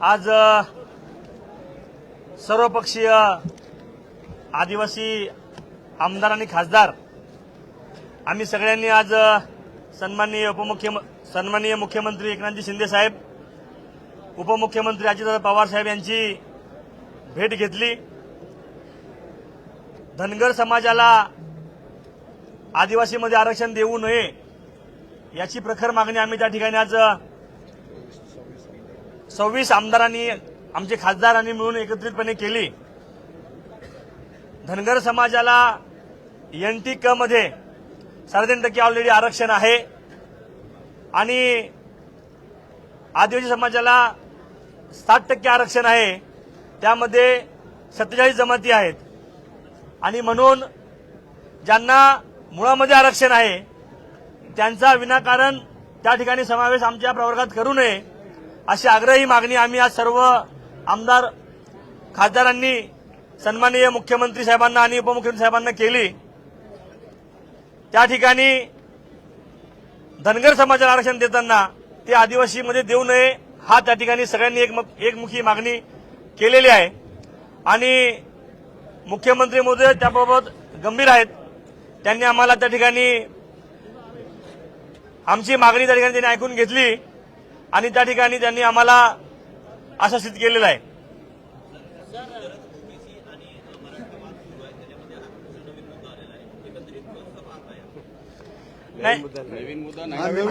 आज सर्वपक्षीय आदिवासी आमदार आणि खासदार आम्ही सगळ्यांनी आज सन्माननीय उपमुख्य सन्माननीय मुख्यमंत्री एकनाथजी शिंदे साहेब उपमुख्यमंत्री अजितदादा पवार साहेब यांची भेट घेतली. धनगर समाजाला आदिवासीमध्ये आरक्षण देऊ नये याची प्रखर मागणी आम्ही त्या ठिकाणी आज सव्वीस आमदारांनी आमचे खासदारांनी मिळून एकत्रितपणे केली. धनगर समाजाला एन टी क मध्ये साडेतीन टक्के ऑलरेडी आरक्षण आहे. आणि आदिवासी समाजाला साठ टक्के आरक्षण आहे. त्यामध्ये सत्तेचाळीस जमाती आहेत. आणि म्हणून ज्यांना मुळामध्ये आरक्षण आहे त्यांचा विनाकारण त्या ठिकाणी समावेश आमच्या प्रवर्गात करू नये. अशी आग्रही मागणी आम्ही आज सर्व आमदार खासदारांनी सन्माननीय मुख्यमंत्री साहेबांना आणि उपमुख्यमंत्री साहेबांना केली. त्या ठिकाणी धनगर समाजाला आरक्षण देताना ते आदिवासीमध्ये देऊ नये हा त्या ठिकाणी सगळ्यांनी एक एकमुखी मागणी केलेली आहे. आणि मुख्यमंत्री मोदी त्याबाबत गंभीर आहेत. त्यांनी आम्हाला त्या ठिकाणी आमची मागणी त्या ठिकाणी त्यांनी ऐकून घेतली. आणि त्या ठिकाणी त्यांनी आम्हाला आश्वासित केलेलं आहे. नाही.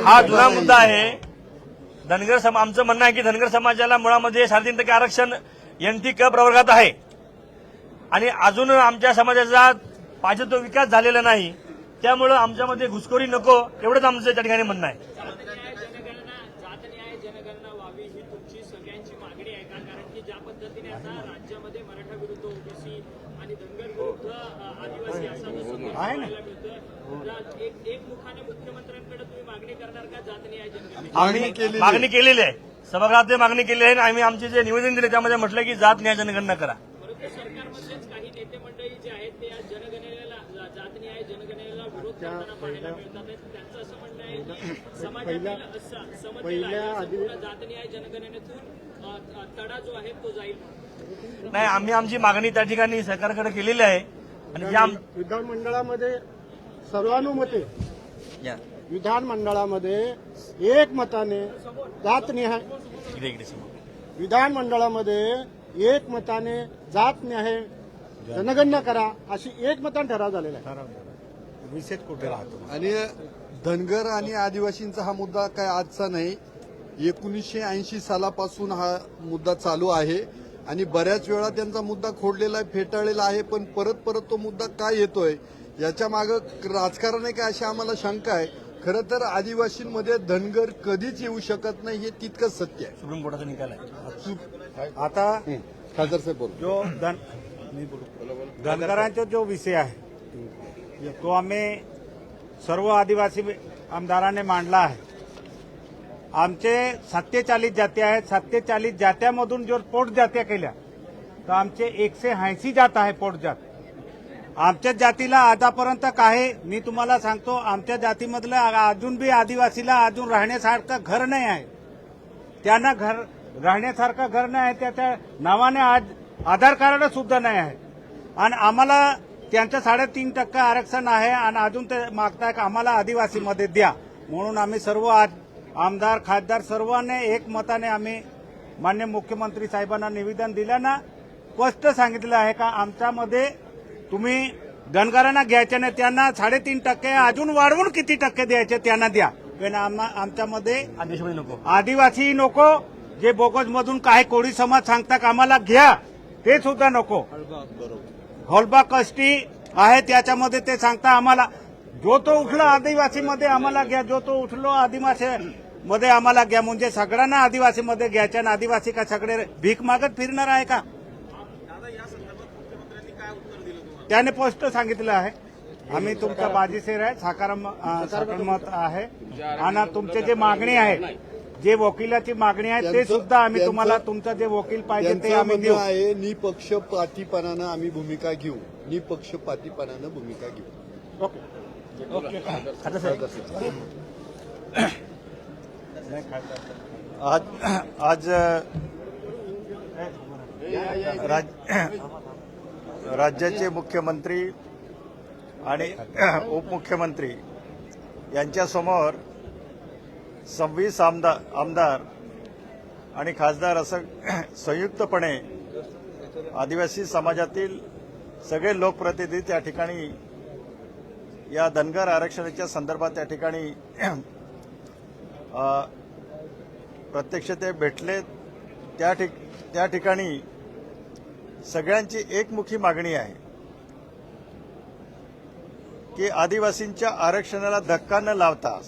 हा जुना मुद्दा आहे. धनगर सम आमचं म्हणणं आहे की धनगर समाजाला मुळामध्ये साडेतीन टक्के आरक्षण एन टी क प्रवर्गात आहे. आणि अजून आमच्या समाजाचा पाहिजे तो विकास झालेला नाही. त्यामुळं आमच्यामध्ये घुसखोरी नको एवढंच आमचं त्या ठिकाणी म्हणणं आहे जनगणना जात न्याय जनगणना व्हावी ही तुमची सगळ्यांची मागणी आहे का कारण की ज्या पद्धतीने आता राज्यामध्ये मराठा विरुद्ध ओबीसी आणि धनगर विरुद्ध अ, आदिवासी असा एक एक मुखाने मुख्यमंत्र्यांकडे तुम्ही मागणी करणार का? जात न्याय जनगणना आम्ही मागणी केलेली आहे. सभागृहात ते मागणी केली आहे आणि आम्ही आमचे जे निवेदन दिले त्यामध्ये म्हटलं की जात न्याय जनगणना करा. परंतु सरकारमधलेच काही नेते मंडळी जे आहेत ते या जनगणनेला जात न्याय जनगणनेला विरोध करताना पाहायला मिळतात. त्यांचं असं म्हणणं आहे की समाजातील समतेला जात न्याय जनगणनेतून तडा जो आहे तो जाईल. नाही आम्ही आमची मागणी त्या ठिकाणी सरकारकडे केलेली आहे. आणि विधानमंडळामध्ये सर्वानुमते विधानमंडळामध्ये एक मताने जात निहाय इकडे इकडे समोर. विधानमंडळामध्ये एक मताने जात न्याय जनगणना करा अशी एक मताने ठराव झालेला आहे. विषय कुठे राहतो? आणि धनगर आणि आदिवासींचा हा मुद्दा काय आजचा नाही. एकोणीसशे ऐंशी सालापासून हा मुद्दा चालू आहे. आणि बऱ्याच वेळा त्यांचा मुद्दा खोडलेला आहे फेटाळलेला आहे पण परत परत तो मुद्दा काय येतोय? याच्या मागं राजकारण आहे का अशी आम्हाला शंका आहे. खरं तर आदिवासींमध्ये धनगर कधीच येऊ शकत नाही हे तितकंच सत्य आहे. सुप्रीम कोर्टाचा निकाल आहे. आता खासदार साहेब बोल. जो धन धनगरांचा जो विषय आहे तो आम्ही सर्व आदिवासी आमदारांनी मांडला आहे. आमचे सत्तेचाळीस जाती आहेत. सत्तेचाळीस जात्यामधून जर पोट जात्या केल्या. तर आमचे एकशे ऐंशी जात आहे पोट जात. आमच्या जातीला आतापर्यंत काय मी तुम्हाला सांगतो आमच्या जातीमधलं अजून बी आदिवासीला अजून राहण्यासारखं घर नाही आहे. त्यांना घर राहण्यासारखं घर नाही आहे. त्याच्या नावाने आज आधार कार्ड सुद्धा नाही आहे. आणि आम्हाला त्यांचं साडेतीन टक्के आरक्षण आहे. आणि अजून ते मागताय का? आम्हाला आदिवासीमध्ये द्या. म्हणून आम्ही सर्व आज आमदार खासदार सर्वांनी एक मताने आम्ही मान्य मुख्यमंत्री साहेबांना निवेदन दिलं ना स्पष्ट सांगितलं आहे का आमच्यामध्ये तुम्ही धनगरांना घ्यायचे नाही त्यांना साडेतीन टक्के अजून वाढवून किती टक्के द्यायचे त्यांना द्या. आम्हा- आमच्यामध्ये आदिवासी नको जे बोगस मधून काही कोळी समाज सांगतात आम्हाला घ्या ते सुद्धा नको. होलबा कष्टी आहे त्याच्यामध्ये ते सांगता आम्हाला जो तो उठलो आदिवासीमध्ये आम्हाला घ्या जो तो उठलो आदिवासी मध्ये आम्हाला घ्या. म्हणजे सगळ्यांना आदिवासीमध्ये घ्यायच्या आणि आदिवासी का सगळे भीक मागत फिरणार आहे का? त्याने स्पष्ट सांगितलं आहे. आम्ही तुमचा बाजीशीर आहे. साकारमत आहे. आणि तुमचे जे मागणी आहे जे वकिलाची मागणी आहे ते सुद्धा आम्ही तुम्हाला तुमचं जे वकील पाहिजे ते आम्ही देऊ. आहे निपक्षपातीपणानं आम्ही भूमिका घेऊ. निपक्षपातीपणानं भूमिका घेऊ. खातं साहेब आज आज राज- राज्याचे मुख्यमंत्री आणि उपमुख्यमंत्री यांच्यासमोर सव्वीस आमदार आमदार आणि खासदार असं संयुक्तपणे आदिवासी समाजातील सगळे लोकप्रतिनिधी त्या ठिकाणी या धनगर आरक्षणाच्या संदर्भात त्या ठिकाणी प्रत्यक्ष ते भेटले त्या ठिक त्या ठिकाणी सगळ्यांची एकमुखी मागणी आहे की आदिवासींच्या आरक्षणाला धक्का न लावता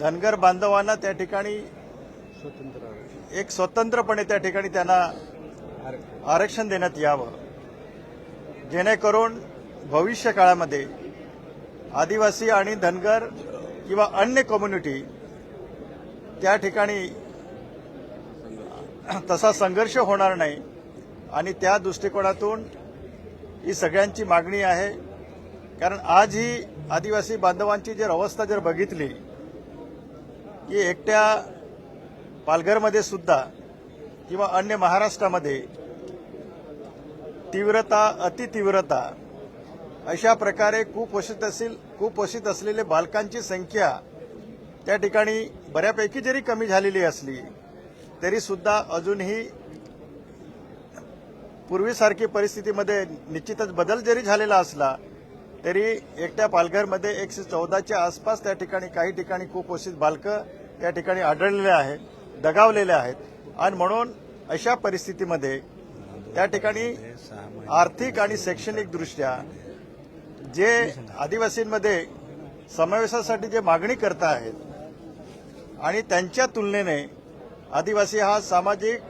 धनगर बांधवांना त्या ठिकाणी एक स्वतंत्रपणे त्या ठिकाणी त्यांना आरक्षण देण्यात यावं. जेणेकरून भविष्य काळामध्ये आदिवासी आणि धनगर किंवा अन्य कम्युनिटी त्या ठिकाणी तसा संघर्ष होणार नाही आणि त्या दृष्टिकोनातून ही सगळ्यांची मागणी आहे. कारण आज ही आदिवासी बांधवांची जर अवस्था जर बघितली की एकट्या पालघरमध्ये सुद्धा किंवा अन्य महाराष्ट्रामध्ये तीव्रता अतितीव्रता अशा प्रकारे कुपोषित असेल कुपोषित असलेले बालकांची संख्या त्या ठिकाणी बऱ्यापैकी जरी कमी झालेली असली तरीसुद्धा अजूनही पूर्वीसारखी परिस्थितीमध्ये निश्चितच बदल जरी झालेला असला तरी एकट्या पालघरमध्ये एकशे चौदाच्या आसपास त्या ठिकाणी काही ठिकाणी कुपोषित बालकं त्या ठिकाणी आढळलेले आहेत दगावलेले आहेत. आणि म्हणून अशा परिस्थितीमध्ये त्या ठिकाणी आर्थिक आणि शैक्षणिकदृष्ट्या जे आदिवासींमध्ये समावेशासाठी जे मागणी करता आहेत आणि त्यांच्या तुलनेने आदिवासी हा सामाजिक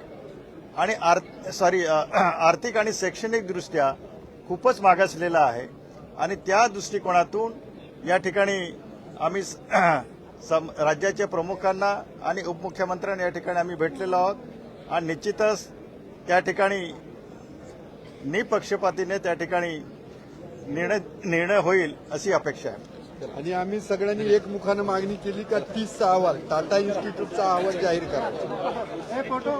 आणि आर सॉरी आर्थिक आणि शैक्षणिकदृष्ट्या खूपच मागासलेला आहे. आणि त्या दृष्टिकोनातून या ठिकाणी आम्ही स- सम- राज्याच्या प्रमुखांना आणि उपमुख्यमंत्र्यांना या ठिकाणी आम्ही भेटलेलो आहोत. आणि निश्चितच त्या ठिकाणी निपक्षपातीने त्या ठिकाणी निर्णय निर्णय होईल अशी अपेक्षा आहे. आणि आम्ही सगळ्यांनी एकमुखानं मागणी केली का तीसचा अहवाल टाटा इन्स्टिट्यूटचा अहवाल जाहीर करा. फोटो